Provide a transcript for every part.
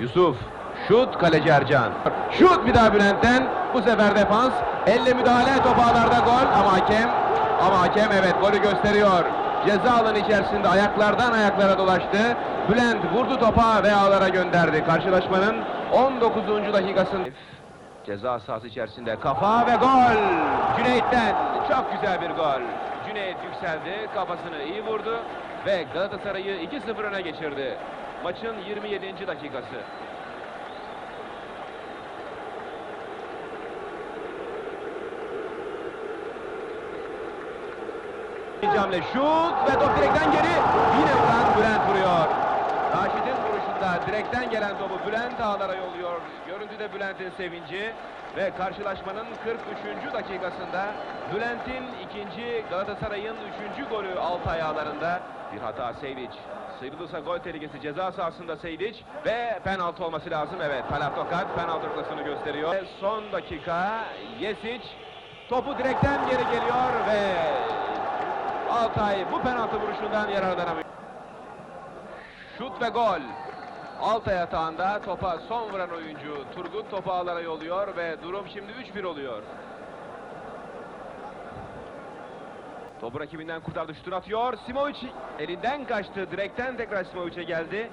Yusuf. Şut kaleci Ercan. Şut bir daha Bülent'ten. Bu sefer defans. Elle müdahale top ağlarda gol ama hakem ama hakem evet golü gösteriyor. Ceza alanı içerisinde ayaklardan ayaklara dolaştı. Bülent vurdu topa ve ağlara gönderdi. Karşılaşmanın 19. dakikasında ceza sahası içerisinde kafa ve gol. Cüneyt'ten çok güzel bir gol. Cüneyt yükseldi, kafasını iyi vurdu ve Galatasaray'ı 2-0 öne geçirdi. Maçın 27. dakikası. Hamle şut ve top direkten geri. Yine vuran Bülent vuruyor. Raşit'in vuruşunda direkten gelen topu Bülent ağlara yolluyor. Görüntüde Bülent'in sevinci ve karşılaşmanın 43. dakikasında Bülent'in ikinci Galatasaray'ın üçüncü golü Altay ağlarında. Bir hata Seydic. Sıyrılırsa gol tehlikesi ceza sahasında Seydic ve penaltı olması lazım. Evet Talat Tokat penaltı noktasını gösteriyor. Ve son dakika Yesic topu direkten geri geliyor ve Altay bu penaltı vuruşundan yararlanamıyor. Şut ve gol. Altay atağında topa son vuran oyuncu Turgut topu ağlara yolluyor ve durum şimdi 3-1 oluyor. Topu rakibinden kurtardı şutunu atıyor. Simovic elinden kaçtı. Direkten tekrar Simovic'e geldi.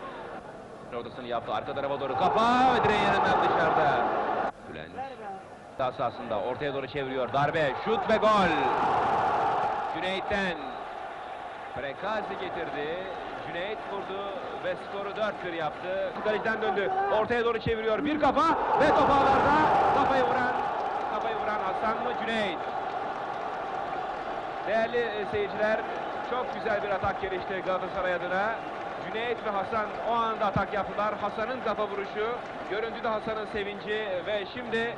Ortasını yaptı. Arka tarafa doğru kafa ve direğin yanından dışarıda. Bülent. Sağ sahasında ortaya doğru çeviriyor. Darbe, şut ve gol. Cüneyt'ten Prekazi getirdi. Cüneyt vurdu ve skoru 4-1 yaptı. Kaleciden döndü. Ortaya doğru çeviriyor. Bir kafa ve top ağlarda. Kafayı vuran, kafayı vuran Hasan mı Cüneyt? Değerli e, seyirciler, çok güzel bir atak gelişti Galatasaray adına. Cüneyt ve Hasan o anda atak yaptılar. Hasan'ın kafa vuruşu, görüntüde Hasan'ın sevinci ve şimdi